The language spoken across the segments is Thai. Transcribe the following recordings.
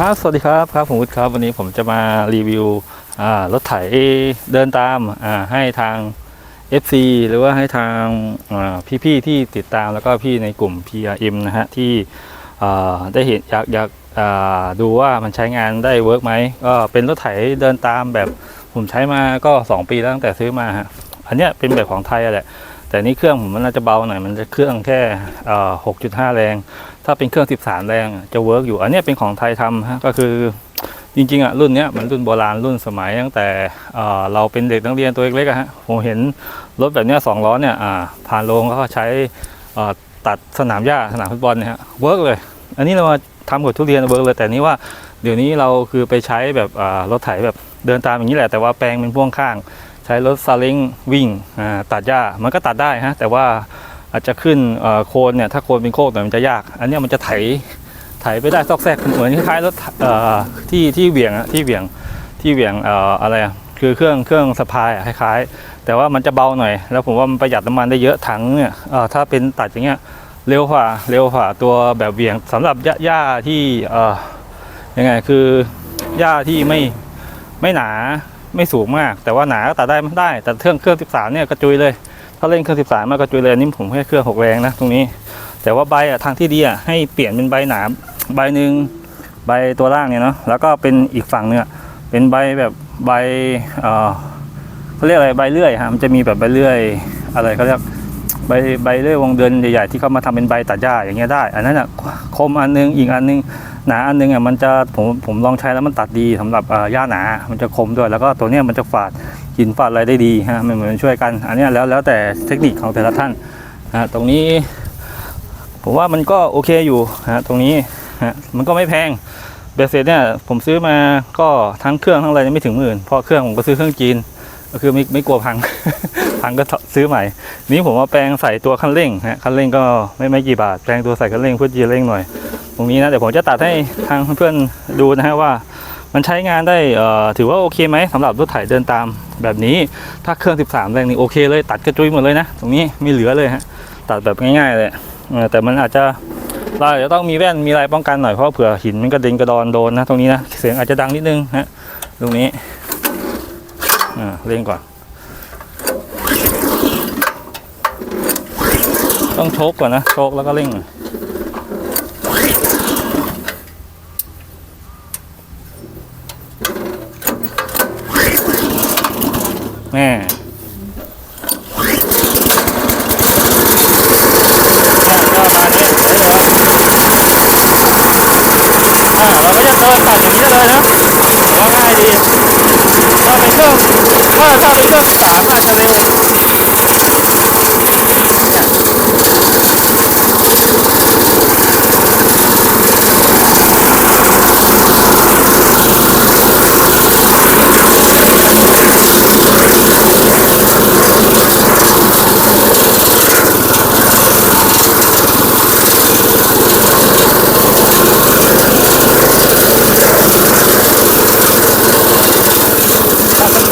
ครับ สวัสดีครับ ครับ ผมวุฒิครับ วันนี้ผมจะมารีวิวอ่ารถไถเดินตามให้ทาง FC หรือว่าให้ทางพี่ๆที่ติดตามแล้วก็พี่ในกลุ่ม PRM นะฮะ ที่ได้เห็นอยากอยากดูว่ามันใช้งานได้เวิร์กไหมก็เป็นรถไถเดินตามแบบผมใช้มาก็ 2 ปีแล้วตั้งแต่ซื้อมาฮะ อันเนี้ยเป็นแบบของไทยอะแหละ แต่นี่เครื่องผมมันน่าจะเบาหน่อยมันจะเครื่องแค่6.5แรง ถ้าเป็นเครื่อง13แรงจะเวิร์กอยู่ อันนี้เป็นของไทยทำฮะก็คือจริงๆอะรุ่นเนี้ยมันรุ่นโบราณรุ่นสมัยตั้งแต่เราเป็นเด็กนักเรียนตัวเล็กๆฮะผมเห็นรถแบบเนี้ยสองล้อเนี่ยผ่านโรงเขาก็ใช้ตัดสนามหญ้าสนามฟุตบอลเนี่ยฮะเวิร์กเลย อันนี้เรามาทำกับทุเรียนเวิร์กเลยแต่นี่ว่าเดี๋ยวนี้เราคือไปใช้แบบอ่ารถไถแบบเดินตามอย่างนี้แหละแต่ว่าแปลงเป็นพ่วงข้าง ใช้รถซาเล้งวิ่งตัดหญ้ามันก็ตัดได้ฮะแต่ว่าอาจจะขึ้นโคนเนี่ยถ้าโคนเป็นโคกหน่ยมันจะยาก อันเนี้ยมันจะไถไถไปได้ซอกแซกเหมือนคล้ายๆรถที่ที่เหวี่ยงอะที่เหวี่ยงที่เหวี่ยงอะไรคือเครื่องเครื่องสะพายคล้ายๆ แต่ว่ามันจะเบาหน่อย แล้วผมว่ามันประหยัดน้ำมันได้เยอะถังเนี่ยถ้าเป็นตัดอย่างเงี้ยเร็วกว่าเร็วกว่าตัวแบบเหวี่ยงสำหรับหญ้าหญ้าที่ยังไงคือหญ้าที่ไม่ไม่หนา ไม่สูงมาก แต่ว่าหนาก็ตัดได้ไม่ได้ แต่เครื่องเครื่อง 13 เนี่ยกระจุยเลย ถ้าเล่นเครื่อง 13 มากระจุยเลยอันนี้ผมให้เครื่อง 6 แรงนะตรงนี้ แต่ว่าใบอะทางที่ดีอะให้เปลี่ยนเป็นใบหนาใบหนึ่งใบตัวล่างเนี่ยเนาะแล้วก็เป็นอีกฝั่งเนี่ยเป็นใบแบบใบเอ่อเขาเรียกอะไรใบเลื่อยฮะมันจะมีแบบใบเลื่อยอะไรเขาเรียก ใบใบเลื่อยวงเดือนใหญ่ๆที่เขามาทำเป็นใบตัดหญ้าอย่างเงี้ยได้ อันนั้นอะคมอันนึงอีกอันนึงหนาอันนึงอะมันจะผมผมลองใช้แล้วมันตัดดีสำหรับอ่อหญ้าหนา มันจะคมด้วยแล้วก็ตัวเนี้ยมันจะฝาดหินฝาดอะไรได้ดีฮะมันเหมือนช่วยกัน อันเนี้ยแล้วแล้วแต่เทคนิคของแต่ละท่านฮะตรงนี้ ผมว่ามันก็โอเคอยู่ฮะตรงนี้ฮะมันก็ไม่แพงเบสเซ็ตเนี่ยผมซื้อมาก็ทั้งเครื่องทั้งอะไรไม่ถึงหมื่นเพราะเครื่องผมก็ซื้อเครื่องจีน ก็คือไม่ไม่กลัวพัง พังก็ซื้อใหม่ นี้ผมว่าแปลงใส่ตัวคันเร่งฮะคันเร่งก็ไม่ไม่กี่บาท แปลงตัวใส่คันเร่งเพื่อจะเร่งหน่อย ตรงนี้นะเดี๋ยวผมจะตัดให้ทางเพื่อนๆดูนะฮะว่า มันใช้งานได้เอ่อถือว่าโอเคไหมสำหรับรถไถเดินตามแบบนี้ ถ้าเครื่อง 13 แรงนี่โอเคเลยตัดกระจุยหมดเลยนะ ตรงนี้ไม่เหลือเลยฮะตัดแบบง่ายๆเลยแต่มันอาจจะเราจจะต้องมีแว่นมีอะไรป้องกันหน่อยเพราะเผื่อหินมันกระเด็นกระดอนโดนนะตรงนี้นะเสียงอาจจะดังนิดนึงฮะตรงนี้ อ่าเร่งก่อน ต้องโชกก่อนนะ โชกแล้วก็เร่งแม่เนี่ยก็มาเนี้ยได้เลยอ่าเราก็จะเดินตัดอย่างนี้ได้เลยนะว่าง่ายดีถ้าเป็นเครื่อง ถ้าถ้าเป็นเครื่องสามอาจจะเร็ว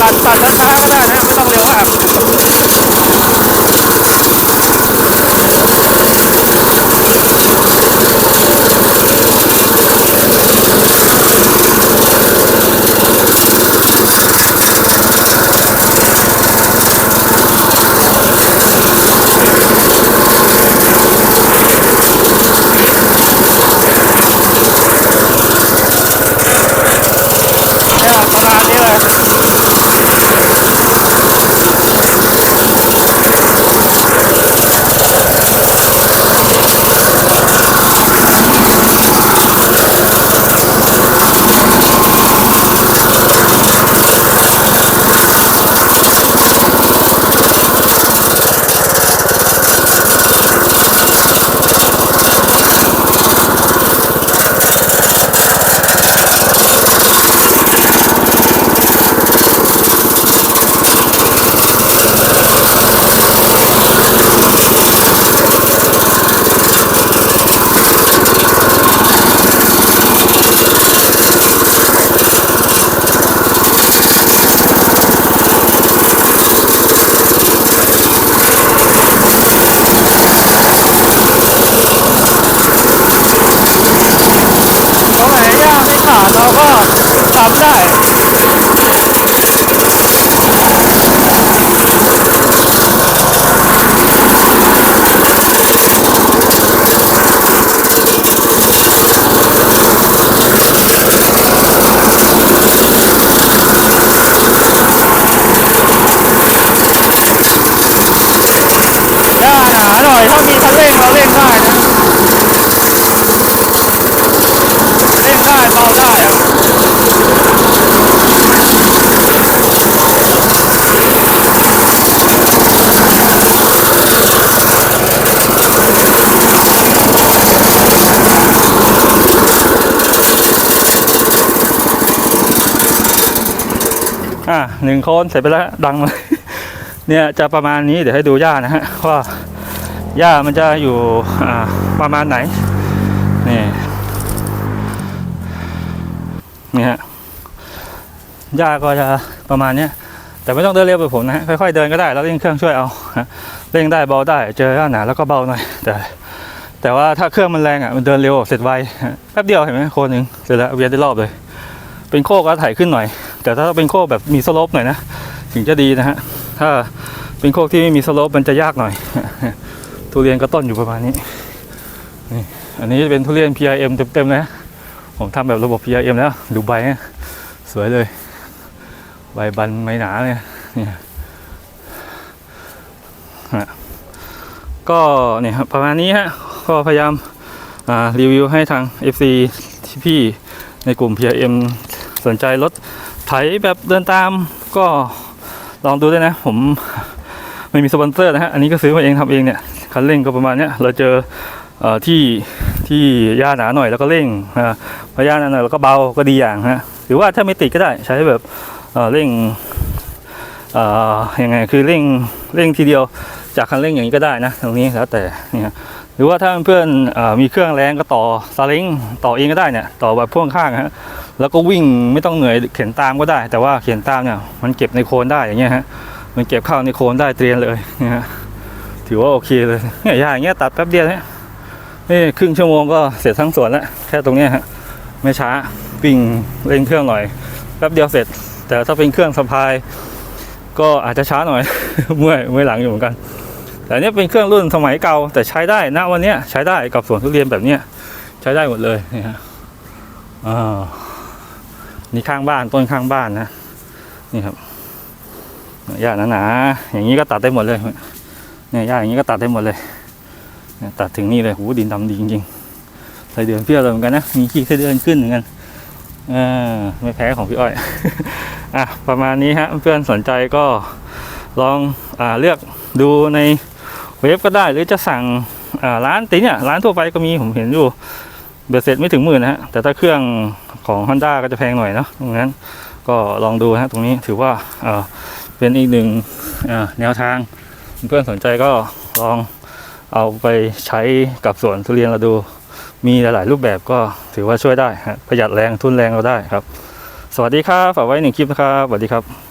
ตัดตัดตัดช้าๆก็ได้นะไม่ต้อง เร็วมากเนี่ะมาณนี้เลย อ่าเราก็ทำได้ หญ้าหนาหน่อย ถ้ามีคันเร่งเราเร่งได้นะ เร่งได้เบาได้อะอะหนึ่งโคนเสร็จไปแล้วดังเลย เนี่ยจะประมาณนี้เดี๋ยวให้ดูหญ้านะฮะว่า หญ้ามันจะอยู่ประมาณไหน นี่นี่ฮะหญ้าก็จะประมาณเนี้ยแต่ไม่ต้องเดินเร็วแบบผมนะฮะค่อยๆเดินก็ได้แล้วเร่งเครื่องช่วยเอาเร่งได้เบาได้เจอหญ้าหนาแล้วก็เบาหน่อย แต่ แต่ว่าถ้าเครื่องมันแรงอะมันเดินเร็วเสร็จไวแป๊บเดียวเห็นไหมโคนหนึ่งเสร็จแล้วเวียนได้รอบเลย เป็นโคก็ถ่ายขึ้นหน่อย แต่ถ้าเป็นโคกแบบมีสโลปหน่อยนะถึงจะดีนะฮะถ้าเป็นโคกที่ไม่มีสโลปมันจะยากหน่อย ทุเรียนก็ต้นอยู่ประมาณนี้นี่อันนี้เป็นทุเรียน PIM เต็มๆนะ ผมทำแบบระบบ PIM แล้ว ดูใบนะสวยเลย ใบบันไม่หนาเลยเนี่ยก็เนี่ยครับประมาณนี้ฮะก็พยายามรีวิวให้ทาง FC ที่พี่ในกลุ่ม PIM สนใจรถไถแบบเดินตามก็ลองดูด้วยนะ ผมไม่มีสปอนเซอร์นะฮะ อันนี้ก็ซื้อมาเองทำเองเนี่ย คันเร่งก็ประมาณเนี้ยเราเจอที่ที่หญ้าหนาหน่อยแล้วก็เร่งนะพอหญ้าหนาหน่อยแล้วก็เบาก็ดีอย่างฮะหรือว่าถ้าไม่ติดก็ได้ใช้แบบเเร่งเอ่อยังไงคือเร่งเร่งทีเดียวจากคันเร่งอย่างนี้ก็ได้นะตรงนี้แล้วแต่เนี่ยหรือว่าถ้าเพื่อนๆเอ่อมีเครื่องแรงก็ต่อซาเล้งต่อเองก็ได้เนี่ยต่อแบบพ่วงข้างฮะแล้วก็วิ่งไม่ต้องเหนื่อยเข็นตามก็ได้ แต่ว่าเข็นตามเนี่ยมันเก็บในโคนได้อย่างเงี้ยฮะมันเก็บเข้าในโคนได้เตรียนเลยนะฮะ ถือว่าโอเคเลยเนี่ยยาอย่างเงี้ยตัดแป๊บเดียวเนี่ยนี่ครึ่งชั่วโมงก็เสร็จทั้งสวนแล้วแค่ตรงเนี้ยฮะไม่ช้าวิ่งเร่งเครื่องหน่อยแป๊บเดียวเสร็จ แต่ถ้าเป็นเครื่องสะพาย ก็อาจจะช้าหน่อยเมื่อยเมื่อยหลังอยู่เหมือนกัน แต่เนี้ยเป็นเครื่องรุ่นสมัยเก่าแต่ใช้ได้ณวันเนี้ยใช้ได้กับสวนทุเรียนแบบเนี้ยใช้ได้หมดเลยนี่ฮะอ่านี่ข้างบ้านต้นข้างบ้านนะนี่ครับหญ้าหนาๆอย่างนี้ก็ตัดได้หมดเลย เนี่ยหญ้าอย่างนี้ก็ตัดได้หมดเลยเนี่ยตัดถึงนี่เลยหูดินดำดีจริงๆไส้เดือนเปรี้ยเลยเหมือนกันนะ มีขี้ไส้เดือนขึ้นเหมือนกันเออไม่แพ้ของพี่อ้อย อะประมาณนี้ฮะเพื่อนสนใจก็ลองอ่าเลือกดูในเว็บก็ได้หรือจะสั่งอ่าร้านติเนี่ยร้านทั่วไปก็มีผมเห็นอยู่เบ็ดเสร็จไม่ถึงหมื่นนะฮะแต่ถ้าเครื่องของ Honda ก็จะแพงหน่อยเนาะตรงนั้นก็ลองดูฮะตรงนี้ถือว่าเออเป็นอีกหนึ่งแนวทาง เพื่อนสนใจก็ลองเอาไปใช้กับสวนทุเรียนเราดู มีหลายๆรูปแบบก็ถือว่าช่วยได้ประหยัดแรงทุนแรงเราได้ครับ สวัสดีครับฝากไว้หนึ่งคลิปนะครับสวัสดีครับ